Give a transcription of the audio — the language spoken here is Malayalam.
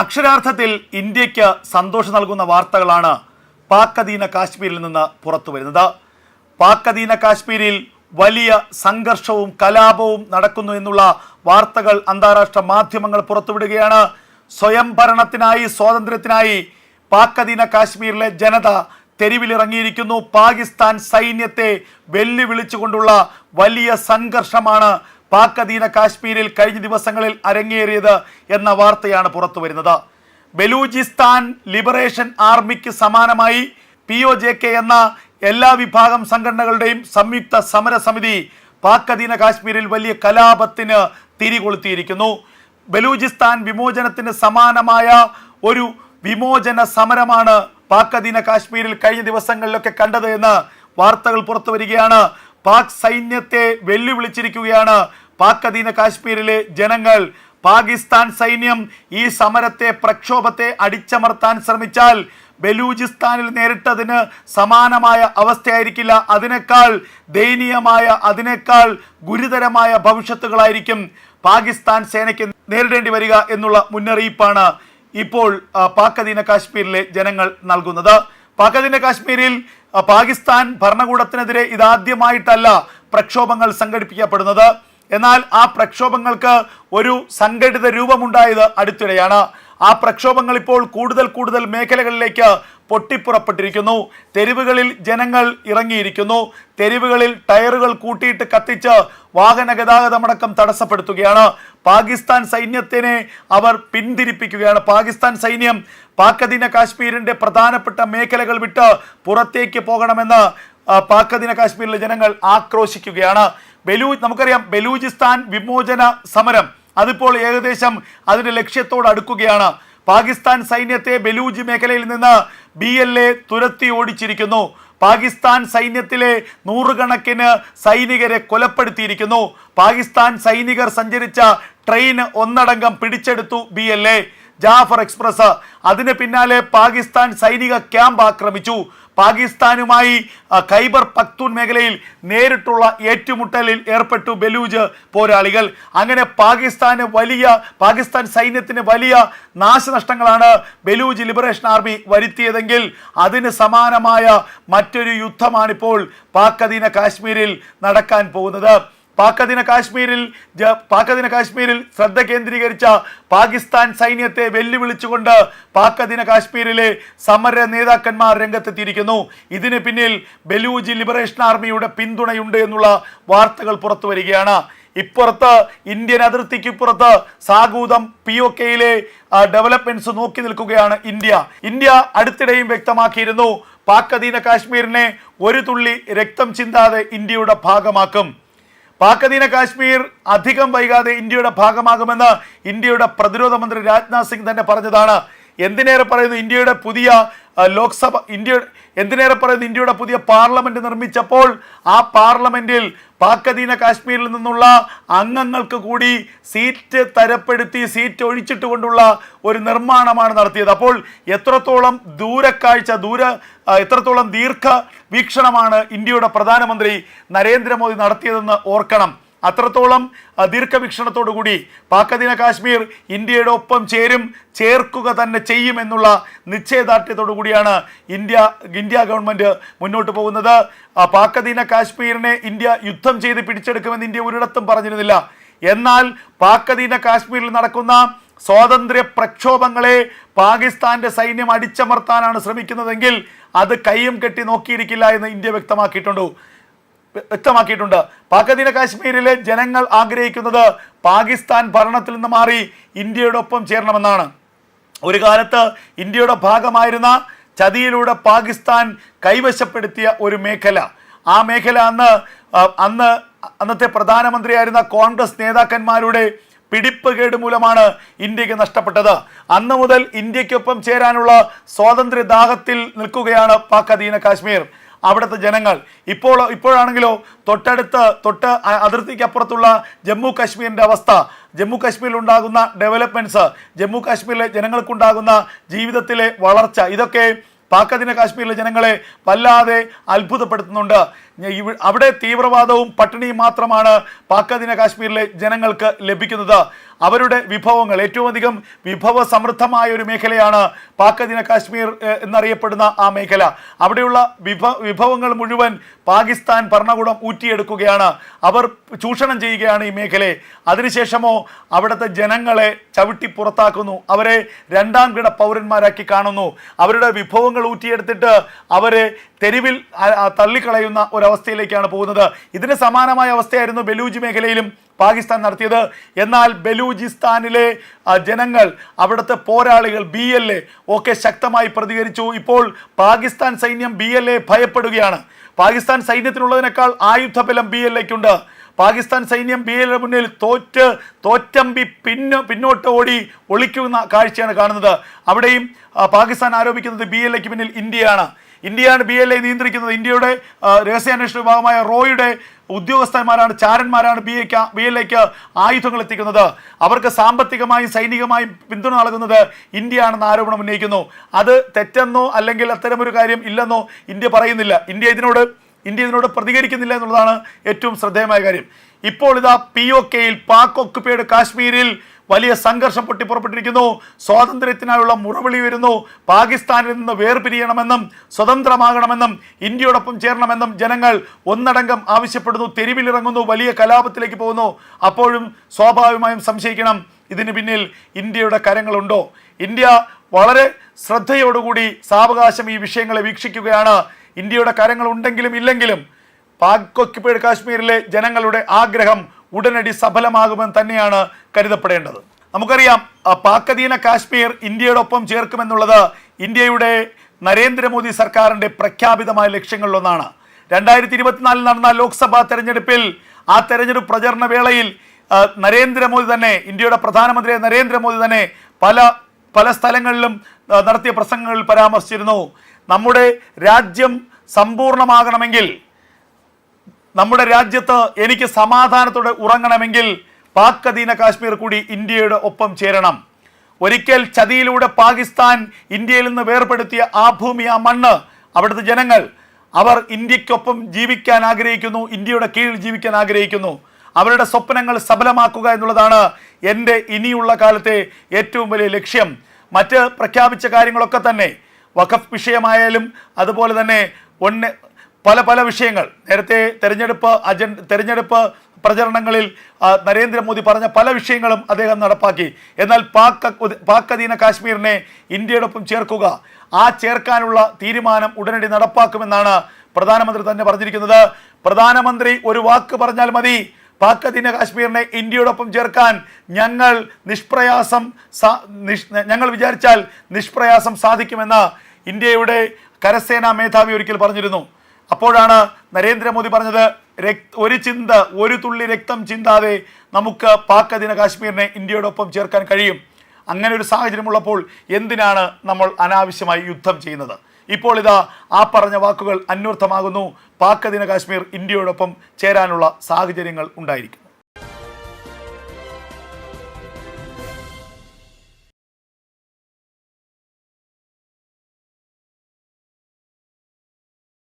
അക്ഷരാർത്ഥത്തിൽ ഇന്ത്യയ്ക്ക് സന്തോഷം നൽകുന്ന വാർത്തകളാണ് പാക് അധീന കാശ്മീരിൽ നിന്ന് പുറത്തു വരുന്നത്. പാക് അധീന കാശ്മീരിൽ വലിയ സംഘർഷവും കലാപവും നടക്കുന്നു എന്നുള്ള വാർത്തകൾ അന്താരാഷ്ട്ര മാധ്യമങ്ങൾ പുറത്തുവിടുകയാണ്. സ്വയംഭരണത്തിനായി സ്വാതന്ത്ര്യത്തിനായി പാക് അധീന കാശ്മീരിലെ ജനത തെരുവിലിറങ്ങിയിരിക്കുന്നു. പാകിസ്ഥാൻ സൈന്യത്തെ വെല്ലുവിളിച്ചുകൊണ്ടുള്ള വലിയ സംഘർഷമാണ് പാക് അധീന കാശ്മീരിൽ കഴിഞ്ഞ ദിവസങ്ങളിൽ അരങ്ങേറിയത് എന്ന വാർത്തയാണ് പുറത്തു വരുന്നത് ബലൂചിസ്ഥാൻ ലിബറേഷൻ ആർമിക്ക് സമാനമായി പി ഒ ജെ കെ എന്ന എല്ലാ വിഭാഗം സംഘടനകളുടെയും സംയുക്ത സമരസമിതി പാക് അധീന കാശ്മീരിൽ വലിയ കലാപത്തിന് തിരികൊളുത്തിയിരിക്കുന്നു. ബലൂചിസ്ഥാൻ വിമോചനത്തിന് സമാനമായ ഒരു വിമോചന സമരമാണ് പാക് അധീന കാശ്മീരിൽ കഴിഞ്ഞ ദിവസങ്ങളിലൊക്കെ കണ്ടത് എന്ന് വാർത്തകൾ പുറത്തു വരികയാണ് പാക് സൈന്യത്തെ വെല്ലുവിളിച്ചിരിക്കുകയാണ് പാക് അധീന കാശ്മീരിലെ ജനങ്ങൾ പാകിസ്ഥാൻ സൈന്യം ഈ സമരത്തെ പ്രക്ഷോഭത്തെ അടിച്ചമർത്താൻ ശ്രമിച്ചാൽ ബലൂചിസ്ഥാനിൽ നേരിട്ടതിന് സമാനമായ അവസ്ഥയായിരിക്കില്ല. അതിനേക്കാൾ ദയനീയമായ അതിനേക്കാൾ ഗുരുതരമായ ഭവിഷ്യത്തുകളായിരിക്കും പാകിസ്ഥാൻ സേനയ്ക്ക് നേരിടേണ്ടി വരിക എന്നുള്ള മുന്നറിയിപ്പാണ് ഇപ്പോൾ പാക് അധീന കാശ്മീരിലെ ജനങ്ങൾ നൽകുന്നത്. പാക് അധീന കാശ്മീരിൽ പാകിസ്ഥാൻ ഭരണകൂടത്തിനെതിരെ ഇതാദ്യമായിട്ടല്ല പ്രക്ഷോഭങ്ങൾ സംഘടിപ്പിക്കപ്പെടുന്നത്. എന്നാൽ ആ പ്രക്ഷോഭങ്ങൾക്ക് ഒരു സംഘടിത രൂപമുണ്ടായത് അടുത്തിടെയാണ്. ആ പ്രക്ഷോഭങ്ങൾ ഇപ്പോൾ കൂടുതൽ കൂടുതൽ മേഖലകളിലേക്ക് പൊട്ടിപ്പുറപ്പെട്ടിരിക്കുന്നു. തെരുവുകളിൽ ജനങ്ങൾ ഇറങ്ങിയിരിക്കുന്നു. തെരുവുകളിൽ ടയറുകൾ കൂട്ടിയിട്ട് കത്തിച്ച് വാഹന ഗതാഗതമടക്കം തടസ്സപ്പെടുത്തുകയാണ്. പാകിസ്ഥാൻ സൈന്യത്തിനെ അവർ പിന്തിരിപ്പിക്കുകയാണ്. പാകിസ്ഥാൻ സൈന്യം പാക്കധീന കാശ്മീരിന്റെ പ്രധാനപ്പെട്ട മേഖലകൾ വിട്ട് പുറത്തേക്ക് പോകണമെന്ന് പാക്കധീന കാശ്മീരിലെ ജനങ്ങൾ ആക്രോശിക്കുകയാണ്. ബലൂ നമുക്കറിയാം ബലൂചിസ്ഥാൻ വിമോചന സമരം. അതിപ്പോൾ ഏകദേശം അതിന്റെ ലക്ഷ്യത്തോട് അടുക്കുകയാണ്. പാകിസ്ഥാൻ സൈന്യത്തെ ബലൂജ് മേഖലയിൽ നിന്ന് ബി എൽ എ തുരത്തി ഓടിച്ചിരിക്കുന്നു. പാകിസ്ഥാൻ സൈന്യത്തിലെ നൂറുകണക്കിന് സൈനികരെ കൊലപ്പെടുത്തിയിരിക്കുന്നു. പാകിസ്ഥാൻ സൈനികർ സഞ്ചരിച്ച ട്രെയിൻ ഒന്നടങ്കം പിടിച്ചെടുത്തു B L A. Jaffar express. അതിന് പിന്നാലെ പാകിസ്ഥാൻ സൈനിക ക്യാമ്പ് ആക്രമിച്ചു. പാകിസ്ഥാനുമായി ഖൈബർ പക്തൂൺ മേഖലയിൽ നേരിട്ടുള്ള ഏറ്റുമുട്ടലിൽ ഏർപ്പെട്ടു ബലൂജ് പോരാളികൾ. അങ്ങനെ പാകിസ്ഥാന് വലിയ പാകിസ്ഥാൻ സൈന്യത്തിന് വലിയ നാശനഷ്ടങ്ങളാണ് ബലൂജ് ലിബറേഷൻ ആർമി വരുത്തിയതെങ്കിൽ അതിന് സമാനമായ മറ്റൊരു യുദ്ധമാണിപ്പോൾ പാക് അധീന കാശ്മീരിൽ നടക്കാൻ പോകുന്നത്. പാക് അധീന കാശ്മീരിൽ പാക്കദിന കാശ്മീരിൽ ശ്രദ്ധ കേന്ദ്രീകരിച്ച പാകിസ്ഥാൻ സൈന്യത്തെ വെല്ലുവിളിച്ചുകൊണ്ട് പാക്കദിന കാശ്മീരിലെ സമര നേതാക്കന്മാർ രംഗത്തെത്തിയിരിക്കുന്നു. ഇതിന് പിന്നിൽ ബലൂജ് ലിബറേഷൻ ആർമിയുടെ പിന്തുണയുണ്ട് എന്നുള്ള വാർത്തകൾ പുറത്തു വരികയാണ്. ഇപ്പുറത്ത് ഇന്ത്യൻ അതിർത്തിക്ക് ഇപ്പുറത്ത് സാഗൂതം പി ഒ കെയിലെ ഡെവലപ്മെന്റ്സ് നോക്കി നിൽക്കുകയാണ് ഇന്ത്യ. ഇന്ത്യ അടുത്തിടെയും വ്യക്തമാക്കിയിരുന്നു പാക് അധീന കാശ്മീരിനെ ഒരു തുള്ളി രക്തം ചിന്താതെ ഇന്ത്യയുടെ ഭാഗമാക്കും. പാക് അധീന കാശ്മീർ അധികം വൈകാതെ ഇന്ത്യയുടെ ഭാഗമാകുമെന്ന് ഇന്ത്യയുടെ പ്രതിരോധ മന്ത്രി രാജ്നാഥ് സിംഗ് തന്നെ പറഞ്ഞതാണ്. എന്തിനേറെ പറയുന്നു? ഇന്ത്യയുടെ പുതിയ ലോക്സഭ ഇന്ത്യ എന്തിനേറെ പറയുന്നത് ഇന്ത്യയുടെ പുതിയ പാർലമെന്റ് നിർമ്മിച്ചപ്പോൾ ആ പാർലമെന്റിൽ പാക് അധീന കാശ്മീരിൽ നിന്നുള്ള അംഗങ്ങൾക്ക് കൂടി സീറ്റ് തരപ്പെടുത്തി സീറ്റ് ഒഴിച്ചിട്ട് കൊണ്ടുള്ള ഒരു നിർമ്മാണമാണ് നടത്തിയത്. അപ്പോൾ എത്രത്തോളം ദൂരക്കാഴ്ച ദൂര എത്രത്തോളം ദീർഘ വീക്ഷണമാണ് ഇന്ത്യയുടെ പ്രധാനമന്ത്രി നരേന്ദ്രമോദി നടത്തിയതെന്ന് ഓർക്കണം. അത്രത്തോളം ആ, ദീർഘവീക്ഷണത്തോടു കൂടി പാക് കാശ്മീർ ഇന്ത്യയുടെ ഒപ്പം ചേരും ചേർക്കുക തന്നെ ചെയ്യുമെന്നുള്ള നിശ്ചയദാർഢ്യത്തോടു കൂടിയാണ് ഇന്ത്യ ഇന്ത്യ ഗവൺമെന്റ് മുന്നോട്ട് പോകുന്നത്. ആ, പാക് കാശ്മീരിനെ ഇന്ത്യ യുദ്ധം ചെയ്ത് പിടിച്ചെടുക്കുമെന്ന് ഇന്ത്യ ഒരിടത്തും പറഞ്ഞിരുന്നില്ല. എന്നാൽ പാക്കദീന കാശ്മീരിൽ നടക്കുന്ന സ്വാതന്ത്ര്യ പ്രക്ഷോഭങ്ങളെ പാകിസ്ഥാന്റെ സൈന്യം അടിച്ചമർത്താനാണ് ശ്രമിക്കുന്നതെങ്കിൽ അത് കയ്യും കെട്ടി നോക്കിയിരിക്കില്ല എന്ന് ഇന്ത്യ വ്യക്തമാക്കിയിട്ടുണ്ട്. വ്യക്തമാക്കിയിട്ടുണ്ട്. പാകദിന കാശ്മീരിലെ ജനങ്ങൾ ആഗ്രഹിക്കുന്നത് പാകിസ്ഥാൻ ഭരണത്തിൽ നിന്ന് മാറി ഇന്ത്യയുടെ ഒപ്പം ചേരണമെന്നാണ്. ഒരു കാലത്ത് ഇന്ത്യയുടെ ഭാഗമായിരുന്ന ചതിയിലൂടെ പാകിസ്ഥാൻ കൈവശപ്പെടുത്തിയ ഒരു മേഖല. ആ മേഖല അന്ന് അന്ന് അന്നത്തെ പ്രധാനമന്ത്രിയായിരുന്ന കോൺഗ്രസ് നേതാക്കന്മാരുടെ പിടിപ്പ് കേട് മൂലമാണ് ഇന്ത്യയ്ക്ക് നഷ്ടപ്പെട്ടത്. അന്ന് മുതൽ ഇന്ത്യക്കൊപ്പം ചേരാനുള്ള സ്വാതന്ത്ര്യ ദാഹത്തിൽ നിൽക്കുകയാണ് പാക് അധീന കാശ്മീർ. അവിടുത്തെ ജനങ്ങൾ. ഇപ്പോൾ ഇപ്പോഴാണെങ്കിലോ തൊട്ടടുത്ത് തൊട്ട് അതിർത്തിക്കപ്പുറത്തുള്ള ജമ്മു കാശ്മീരിന്റെ അവസ്ഥ. ജമ്മു കാശ്മീരിൽ ഉണ്ടാകുന്ന ഡെവലപ്മെന്റ്സ് ജമ്മു കാശ്മീരിലെ ജനങ്ങൾക്കുണ്ടാകുന്ന ജീവിതത്തിലെ വളർച്ച ഇതൊക്കെ പാക്കദിന കാശ്മീരിലെ ജനങ്ങളെ വല്ലാതെ അത്ഭുതപ്പെടുത്തുന്നുണ്ട്. അവിടെ തീവ്രവാദവും പട്ടിണിയും മാത്രമാണ് പാക്കദിന കാശ്മീരിലെ ജനങ്ങൾക്ക് ലഭിക്കുന്നത്. അവരുടെ വിഭവങ്ങൾ ഏറ്റവും അധികം വിഭവ സമൃദ്ധമായ ഒരു മേഖലയാണ് പാക്കദിന കാശ്മീർ എന്നറിയപ്പെടുന്ന ആ മേഖല. അവിടെയുള്ള വിഭ വിഭവങ്ങൾ മുഴുവൻ പാകിസ്ഥാൻ ഭരണകൂടം ഊറ്റിയെടുക്കുകയാണ്. അവർ ചൂഷണം ചെയ്യുകയാണ് ഈ മേഖലയെ. അതിനുശേഷമോ അവിടുത്തെ ജനങ്ങളെ ചവിട്ടി പുറത്താക്കുന്നു. അവരെ രണ്ടാം കിട പൗരന്മാരാക്കി കാണുന്നു. അവരുടെ വിഭവങ്ങൾ ഊറ്റിയെടുത്തിട്ട് അവരെ തെരുവിൽ തള്ളിക്കളയുന്ന ഒരവസ്ഥയിലേക്കാണ് പോകുന്നത്. ഇതിന് സമാനമായ അവസ്ഥയായിരുന്നു ബലൂജ് മേഖലയിലും പാകിസ്ഥാൻ നടത്തിയത്. എന്നാൽ ബലൂചിസ്ഥാനിലെ ജനങ്ങൾ അവിടുത്തെ പോരാളികൾ ബി എൽ എ ഒക്കെ ശക്തമായി പ്രതികരിച്ചു. ഇപ്പോൾ പാകിസ്ഥാൻ സൈന്യം ബി എൽ എ ഭയപ്പെടുകയാണ്. പാകിസ്ഥാൻ സൈന്യത്തിനുള്ളതിനേക്കാൾ ആയുധബലം ബി എൽ എക്കുണ്ട്. പാകിസ്ഥാൻ സൈന്യം ബി എൽ മുന്നിൽ തോറ്റ് തോറ്റമ്പി പിന്നോ പിന്നോട്ട് ഓടി ഒളിക്കുന്ന കാഴ്ചയാണ് കാണുന്നത്. അവിടെയും പാകിസ്ഥാൻ ആരോപിക്കുന്നത് ബി എൽ എക്ക് പിന്നിൽ ഇന്ത്യയാണ്. ഇന്ത്യയാണ് ബി എൽ എ നിയന്ത്രിക്കുന്നത്. ഇന്ത്യയുടെ രഹസ്യാന്വേഷണ വിഭാഗമായ റോയുടെ ഉദ്യോഗസ്ഥന്മാരാണ് ചാരന്മാരാണ് ബി എക്ക് ബി എൽ എക്ക് ആയുധങ്ങൾ എത്തിക്കുന്നത്. അവർക്ക് സാമ്പത്തികമായും സൈനികമായും പിന്തുണ നൽകുന്നത് ഇന്ത്യയാണെന്ന് ആരോപണം ഉന്നയിക്കുന്നു. അത് തെറ്റെന്നോ അല്ലെങ്കിൽ അത്തരമൊരു കാര്യം ഇല്ലെന്നോ ഇന്ത്യ പറയുന്നില്ല. ഇന്ത്യ ഇതിനോട് ഇന്ത്യ ഇതിനോട് പ്രതികരിക്കുന്നില്ല എന്നുള്ളതാണ് ഏറ്റവും ശ്രദ്ധേയമായ കാര്യം. ഇപ്പോൾ ഇതാ പി ഒ കെയിൽ പാക് ഒക്കുപ്പൈഡ് കാശ്മീരിൽ വലിയ സംഘർഷം പൊട്ടിപ്പുറപ്പെട്ടിരിക്കുന്നു. സ്വാതന്ത്ര്യത്തിനായുള്ള മുറവിളി വരുന്നു. പാകിസ്ഥാനിൽ നിന്ന് വേർപിരിയണമെന്നും സ്വതന്ത്രമാകണമെന്നും ഇന്ത്യയോടൊപ്പം ചേരണമെന്നും ജനങ്ങൾ ഒന്നടങ്കം ആവശ്യപ്പെടുന്നു. തെരുവിലിറങ്ങുന്നു വലിയ കലാപത്തിലേക്ക് പോകുന്നു. അപ്പോഴും സ്വാഭാവികമായും സംശയിക്കണം ഇതിന് പിന്നിൽ ഇന്ത്യയുടെ കരങ്ങളുണ്ടോ? ഇന്ത്യ വളരെ ശ്രദ്ധയോടുകൂടി സാവകാശം ഈ വിഷയങ്ങളെ വീക്ഷിക്കുകയാണ്. ഇന്ത്യയുടെ കരങ്ങൾ ഉണ്ടെങ്കിലും ഇല്ലെങ്കിലും പാക് ഒക്യുപ്പൈഡ് കാശ്മീരിലെ ജനങ്ങളുടെ ആഗ്രഹം ഉടനടി സഫലമാകുമെന്ന് തന്നെയാണ് കരുതപ്പെടേണ്ടത്. നമുക്കറിയാം പാക്കധീന കാശ്മീർ ഇന്ത്യയോടൊപ്പം ചേർക്കുമെന്നുള്ളത് ഇന്ത്യയുടെ നരേന്ദ്രമോദി സർക്കാരിന്റെ പ്രഖ്യാപിതമായ ലക്ഷ്യങ്ങളിലൊന്നാണ്. രണ്ടായിരത്തി ഇരുപത്തിനാലിൽ നടന്ന ലോക്സഭാ തെരഞ്ഞെടുപ്പിൽ ആ തെരഞ്ഞെടുപ്പ് പ്രചരണ വേളയിൽ നരേന്ദ്രമോദി തന്നെ ഇന്ത്യയുടെ പ്രധാനമന്ത്രി നരേന്ദ്രമോദി തന്നെ പല പല സ്ഥലങ്ങളിലും നടത്തിയ പ്രസംഗങ്ങളിൽ പരാമർശിച്ചിരുന്നു. നമ്മുടെ രാജ്യം സമ്പൂർണമാകണമെങ്കിൽ നമ്മുടെ രാജ്യത്ത് എനിക്ക് സമാധാനത്തോടെ ഉറങ്ങണമെങ്കിൽ പാക് അധീന കാശ്മീർ കൂടി ഇന്ത്യയുടെ ഒപ്പം ചേരണം. ഒരിക്കൽ ചതിയിലൂടെ പാകിസ്ഥാൻ ഇന്ത്യയിൽ നിന്ന് വേർപെടുത്തിയ ആ ഭൂമി ആ മണ്ണ് അവിടുത്തെ ജനങ്ങൾ അവർ ഇന്ത്യക്കൊപ്പം ജീവിക്കാൻ ആഗ്രഹിക്കുന്നു ഇന്ത്യയുടെ കീഴിൽ ജീവിക്കാൻ ആഗ്രഹിക്കുന്നു. അവരുടെ സ്വപ്നങ്ങൾ സഫലമാക്കുക എന്നുള്ളതാണ് എന്റെ ഇനിയുള്ള കാലത്തെ ഏറ്റവും വലിയ ലക്ഷ്യം. മറ്റ് പ്രഖ്യാപിച്ച കാര്യങ്ങളൊക്കെ തന്നെ വഖഫ് വിഷയമായാലും അതുപോലെ തന്നെ ഒന്ന് പല പല വിഷയങ്ങൾ. നേരത്തെ തെരഞ്ഞെടുപ്പ് അജണ്ട തെരഞ്ഞെടുപ്പ് പ്രചരണങ്ങളിൽ നരേന്ദ്രമോദി പറഞ്ഞ പല വിഷയങ്ങളും അദ്ദേഹം നടപ്പാക്കി. എന്നാൽ പാക് പാക് അധീന കാശ്മീരിനെ ഇന്ത്യയോടൊപ്പം ചേർക്കുക ആ ചേർക്കാനുള്ള തീരുമാനം ഉടനടി നടപ്പാക്കുമെന്നാണ് പ്രധാനമന്ത്രി തന്നെ പറഞ്ഞിരിക്കുന്നത്. പ്രധാനമന്ത്രി ഒരു വാക്ക് പറഞ്ഞാൽ മതി പാക് അധീന കാശ്മീരിനെ ഇന്ത്യയോടൊപ്പം ചേർക്കാൻ ഞങ്ങൾ നിഷ്പ്രയാസം ഞങ്ങൾ വിചാരിച്ചാൽ നിഷ്പ്രയാസം സാധിക്കുമെന്ന് ഇന്ത്യയുടെ കരസേനാ മേധാവി ഒരിക്കൽ പറഞ്ഞിരുന്നു. അപ്പോഴാണ് നരേന്ദ്രമോദി പറഞ്ഞത് ഒരു ചിന്ത ഒരു തുള്ളി രക്തം ചിന്താതെ നമുക്ക് പാക് അധീന കാശ്മീരിനെ ഇന്ത്യയോടൊപ്പം ചേർക്കാൻ കഴിയും. അങ്ങനെ ഒരു സാഹചര്യമുള്ളപ്പോൾ എന്തിനാണ് നമ്മൾ അനാവശ്യമായി യുദ്ധം ചെയ്യുന്നത്? ഇപ്പോൾ ഇതാ ആ പറഞ്ഞ വാക്കുകൾ അന്വർത്ഥമാകുന്നു. പാക് അധീന കാശ്മീർ ഇന്ത്യയോടൊപ്പം ചേരാനുള്ള സാഹചര്യങ്ങൾ ഉണ്ടായിരിക്കും.